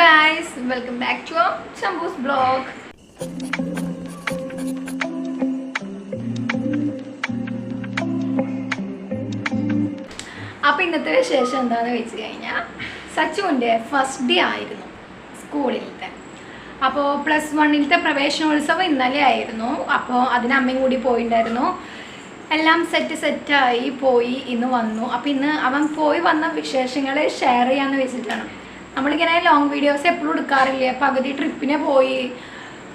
Guys welcome back to Shambhu's blog അപ്പോൾ ഇന്നത്തെ വിശേഷം എന്താണെന്ന് വെച്ച് കഴിഞ്ഞാൽ സച്ചുവിന്റെ ഫസ്റ്റ് ഡേ ആയിരുന്നു സ്കൂളിലത്തെ. അപ്പോൾ പ്ലസ് വണ്ണിലത്തെ പ്രവേശനോത്സവം ഇന്നലെ ആയിരുന്നു. അപ്പോൾ അതിന് അമ്മയും കൂടി പോയിണ്ടായിരുന്നു. എല്ലാം സെറ്റ് സെറ്റായി പോയി ഇന്ന് വന്നു. അപ്പോൾ ഇന്ന് അവൻ പോയി വന്ന വിശേഷങ്ങൾ ഷെയർ ചെയ്യാമെന്ന് വെച്ചിട്ടാണ്. നമ്മളിങ്ങനെ ലോങ് വീഡിയോസ് എപ്പോഴും എടുക്കാറില്ല? പകുതി ട്രിപ്പിന് പോയി.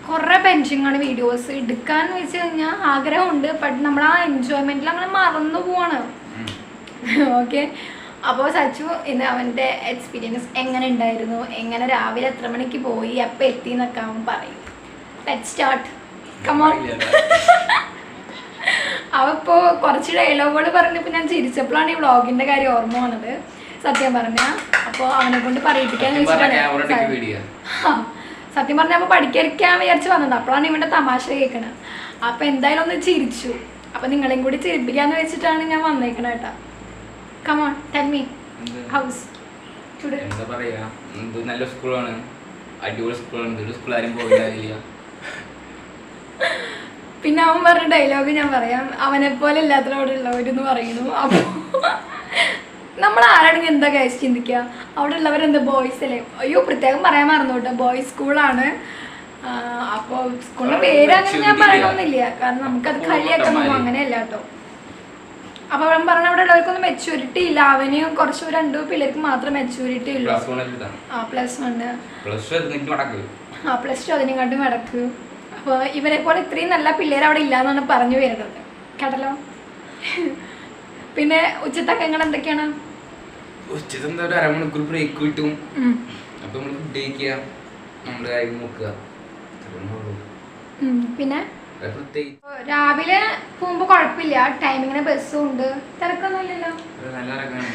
കുറേ പെൻഷനാണ് വീഡിയോസ് എടുക്കാൻ വെച്ച് കഴിഞ്ഞാൽ ആഗ്രഹമുണ്ട്. ബട്ട് നമ്മൾ ആ എൻജോയ്മെന്റിൽ അങ്ങനെ മറന്നു പോവാണ്. ഓക്കെ അപ്പോൾ സച്ചു ഇന്ന് അവന്റെ എക്സ്പീരിയൻസ് എങ്ങനെ ഉണ്ടായിരുന്നു? എങ്ങനെ രാവിലെ എത്ര മണിക്ക് പോയി? അപ്പം എത്തി എന്നൊക്കെ അവൻ പറയും. ലെറ്റ് സ്റ്റാർട്ട് കമോൺ അവപ്പോൾ കുറച്ച് ഡയലോഗുകൾ പറഞ്ഞപ്പോൾ ഞാൻ ചിരിച്ചപ്പോഴാണ് ഈ വ്ളോഗിന്റെ കാര്യം ഓർമ്മ വന്നത്. സത്യം പറഞ്ഞ അപ്പോൾ അവനെ കൊണ്ട് ആ, സത്യം പറഞ്ഞ അപ്പോൾ പഠിക്കാൻ വിചാരിച്ചു വന്നത്. അപ്പോഴാണ് ഇവന്റെ തമാശ കേൾക്കണത് അപ്പോൾ എന്തായാലും ഒന്ന് ചിരിച്ചു. അപ്പോൾ നിങ്ങളെയും കൂടി ചിരിപ്പിക്കാന്ന് വെച്ചിട്ടാണ് ഞാൻ വന്നേക്കണ കേട്ടോ. Come on tell me how's today എന്താ പറയാ? ഇത് നല്ല സ്കൂളാണ്. അടിപൊളി സ്കൂളാണ്. സ്കൂൾ ആരും പിന്നെ അവൻ പറഞ്ഞ ഡയലോഗ് ഞാൻ പറയാം. അവനെ പോലെ എല്ലാത്തിനും അവിടെ ഉള്ളവരെന്ന് പറയുന്നു. അപ്പോൾ നമ്മൾ ആരാണെങ്കിൽ എന്താ കഴിച്ച് ചിന്തിക്കുക അവിടെ ഉള്ളവരെന്ത് ബോയ്സ് അല്ലേ? അയ്യോ പ്രത്യേകം പറയാൻ മറന്നു കേട്ടോ ബോയ്സ് സ്കൂളാണ് അപ്പോൾ സ്കൂളിന്റെ പേര് അങ്ങനെ ഞാൻ പറയണമെന്നില്ല കാരണം നമുക്കത് കളിയാക്കാൻ പോകും അങ്ങനെയല്ല കേട്ടോ അപ്പോൾ അവൻ പറഞ്ഞ അവിടെ ഉള്ളവർക്കൊന്നും മെച്യൂരിറ്റി ഇല്ല. അവന് കുറച്ച് രണ്ടു പിള്ളേർക്ക് മാത്രം മെച്യൂരിറ്റി ഉള്ളൂ. ആ പ്ലസ് വണ് ആ പ്ലസ് ടു അതിനെക്കാട്ടും മടക്ക്. അപ്പോൾ ഇവരെ പോലെ ഇത്രയും നല്ല പിള്ളേർ അവിടെ ഇല്ല എന്നാണ് പറഞ്ഞു വരുന്നത്. കേട്ടല്ലോ? പിന്നെ ഉച്ചത്തക്കങ്ങൾ എന്തൊക്കെയാണ്? ഉച്ചത്തെ എന്താ ഒരു അരമണിക്കൂർ ബ്രേക്ക് കിട്ടും. അപ്പൊ നമ്മൾ ഫുഡ് കഴിക്കുക. നമ്മൾ കാര്യം നോക്കുക. പിന്നെ? രാവിലെ പോകുമ്പോ കുഴപ്പമില്ല ടൈമിങ്ങിന് ബസ്സും ഉണ്ട്. തിരക്കൊന്നുമില്ലല്ലോ നല്ല തിരക്കാണ്.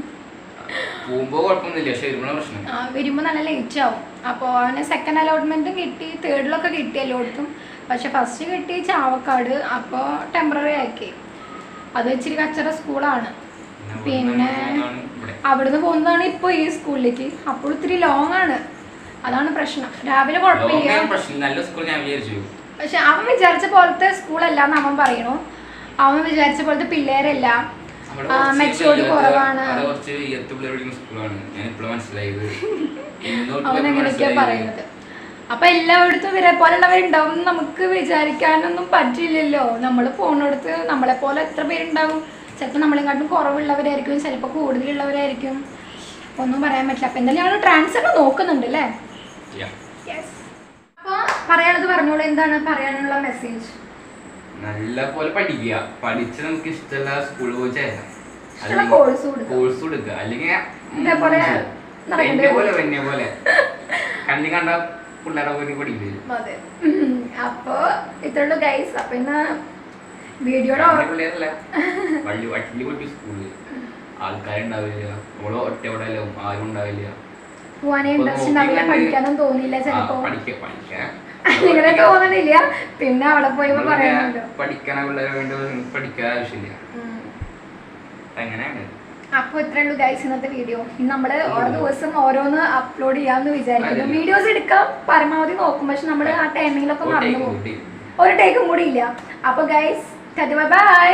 പോകുമ്പോ കുഴപ്പമൊന്നുമില്ല പക്ഷെ വരുമ്പോഴാണ് പ്രശ്നം വരുമ്പോൾ നല്ല ലേറ്റ് ആവും. അപ്പോൾ അവന് സെക്കൻഡ് അലോട്ട്മെന്റും കിട്ടി തേർഡിലൊക്കെ കിട്ടി എല്ലായിടത്തും. പക്ഷെ ഫസ്റ്റ് കിട്ടി ചാവക്കാട് അപ്പോൾ ടെമ്പററി ആക്കി. അത് ഇച്ചിരി കച്ചറ സ്കൂളാണ്. പിന്നെ അവിടുന്ന് പോകുന്നതാണ് ഇപ്പോൾ ഈ സ്കൂളിലേക്ക്. അപ്പോൾ ഇത്തിരി ലോങ് ആണ്. അതാണ് പ്രശ്നം. രാവിലെ കുഴപ്പമില്ല. പക്ഷെ അവൻ വിചാരിച്ച പോലത്തെ സ്കൂളല്ല എന്ന് അവൻ പറയണു. അവൻ വിചാരിച്ച പോലത്തെ പിള്ളേരല്ല. കുറവാണ്. കുറച്ച് പഠിക്കുന്ന സ്കൂളാണ്. ഞാൻ ഇപ്പോഴും മനസ്സിലായത്. പറയുന്നത്. അപ്പൊ എല്ലായിടത്തും ഇവരെ പോലുള്ളവരുണ്ടാവും നമുക്ക് വിചാരിക്കാനൊന്നും പറ്റില്ലല്ലോ നമ്മൾ ഫോണെടുത്ത് നമ്മളെ പോലെ എത്ര പേരുണ്ടാവും? ചിലപ്പോ നമ്മളെക്കാട്ടും കുറവുള്ളവരായിരിക്കും ചിലപ്പോ കൂടുതലുള്ളവരായിരിക്കും. ഒന്നും പറയാൻ പറ്റില്ല. അപ്പൊ എന്തായാലും ഞങ്ങൾ ട്രാൻസ്ഫർ നോക്കുന്നുണ്ട് അല്ലേ. അപ്പൊ പറയാനുള്ളത് പറഞ്ഞോളൂ. എന്താണ് പറയാനുള്ള മെസ്സേജ് നല്ല പോലെ പഠിക്കുക. പഠിച്ച് നമുക്ക് ഇഷ്ടമുള്ള സ്കൂളിൽ പോയി ചേരാം. കോഴ്സ് കൊടുക്കുക അല്ലെങ്കിൽ എന്നെ പോലെ. എന്നെ പോലെ. കണ്ണി കണ്ട പിള്ളേരെ പോയി പഠിക്കില്ല അപ്പോ ഇത്രയുള്ളൂ ഗൈസ് അപ്പൊ ഇന്ന് പിള്ളേരല്ല. വള്ളി സ്കൂളിൽ ആൾക്കാരുണ്ടാവില്ല. നമ്മൾ ആരും ഉണ്ടാവില്ല. പോവാനേ ഇൻട്രസ്റ്റ് ഉണ്ടാവില്ല. പഠിക്കാനും തോന്നിയില്ല ചിലപ്പോ. പഠിക്ക. അങ്ങനെ തോന്നണില്ല പിന്നെ അവിടെ പോയപ്പോ നമ്മൾ പറയാനുണ്ടോ? പഠിക്കണ പിള്ളേരെ വേണ്ടി പഠിക്കാൻ ആവശ്യമില്ല. അങ്ങനെയാണ്. അപ്പൊ ഇത്രയുള്ളൂ ഗൈസ് ഇന്നത്തെ വീഡിയോ നമ്മൾ ഓരോ ദിവസം ഓരോന്ന് അപ്ലോഡ് ചെയ്യാന്ന് വിചാരിക്കുന്നു. വീഡിയോസ് എടുക്കാം. പരമാവധി നോക്കും. പക്ഷെ നമ്മൾ ആ ടൈമിങ്ങിലൊക്കെ മറന്നു പോകും. ഒരു ടേക്കും കൂടി ഇല്ല. അപ്പൊ ഗൈസ് ബൈ